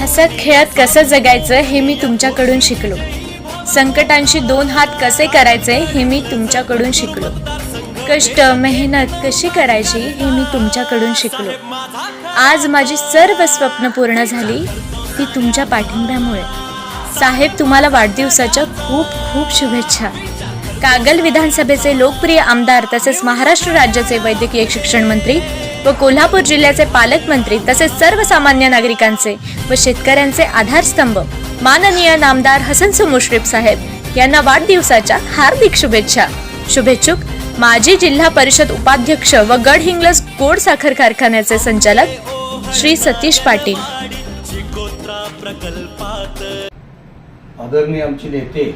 हसत खेळत कसं जगायचं हे मी तुमच्याकडून शिकलो. संकटांशी दोन हात कसे करायचे हे मी तुमच्याकडून शिकलो. कष्ट मेहनत कशी करायची हे मी तुमच्याकडून शिकलो. आज माझी सर्व स्वप्न पूर्ण झाली ती तुमच्या पाठिंब्यामुळे. साहेब तुम्हाला वाढदिवसाच्या खूप खूप शुभेच्छा. कागल विधानसभेचे लोकप्रिय आमदार तसेच महाराष्ट्र राज्याचे वैद्यकीय शिक्षण मंत्री व कोल्हापूर जिल्ह्याचे पालकमंत्री तसेच सर्वसामान्य नागरिकांचे व शेतकऱ्यांचे आधारस्तंभ. माननीय नामदार हसन मुश्रीफ साहेब यांना वाढदिवसाच्या हार्दिक शुभेच्छा. शुभेच्छुक माजी जिल्हा परिषद उपाध्यक्ष व गडहिंग्लज गोड साखर कारखान्याचे संचालक श्री सतीश पाटील. आदरणीय आमचे नेते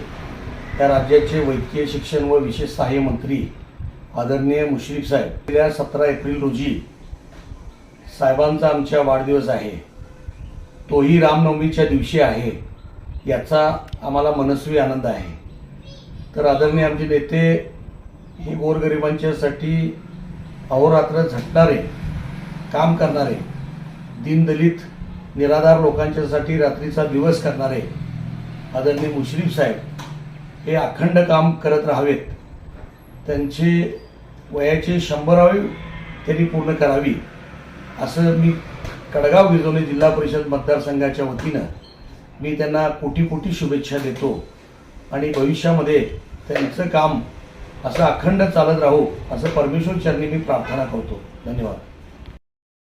त्या राज्याचे वैद्यकीय शिक्षण व विशेष सहाय्य मंत्री आदरणीय मुश्रीफ साहेब. गेल्या सतरा एप्रिल रोजी साहेबांचा आमच्या वाढदिवस आहे. तोही रामनवमीच्या दिवशी आहे याचा आम्हाला मनस्वी आनंद आहे. तर आदरणीय आमचे नेते हे गोरगरिबांच्यासाठी अहोरात्र झटणारे काम करणारे दीनदलित निराधार लोकांच्यासाठी रात्रीचा दिवस करणारे आदरणीय मुश्रीफ साहेब हे अखंड काम करत राहावेत. त्यांचे वयाचे शंभरावी त्यांनी पूर्ण करावी असं मी कडगाव गिरजोली जिल्हा परिषद मतदारसंघाच्या वतीनं मी त्यांना कोटी कोटी शुभेच्छा देतो. आणि भविष्यामध्ये त्यांचं काम असं अखंड चालत राहू असं परमेश्वर चरणी मी प्रार्थना करतो. धन्यवाद.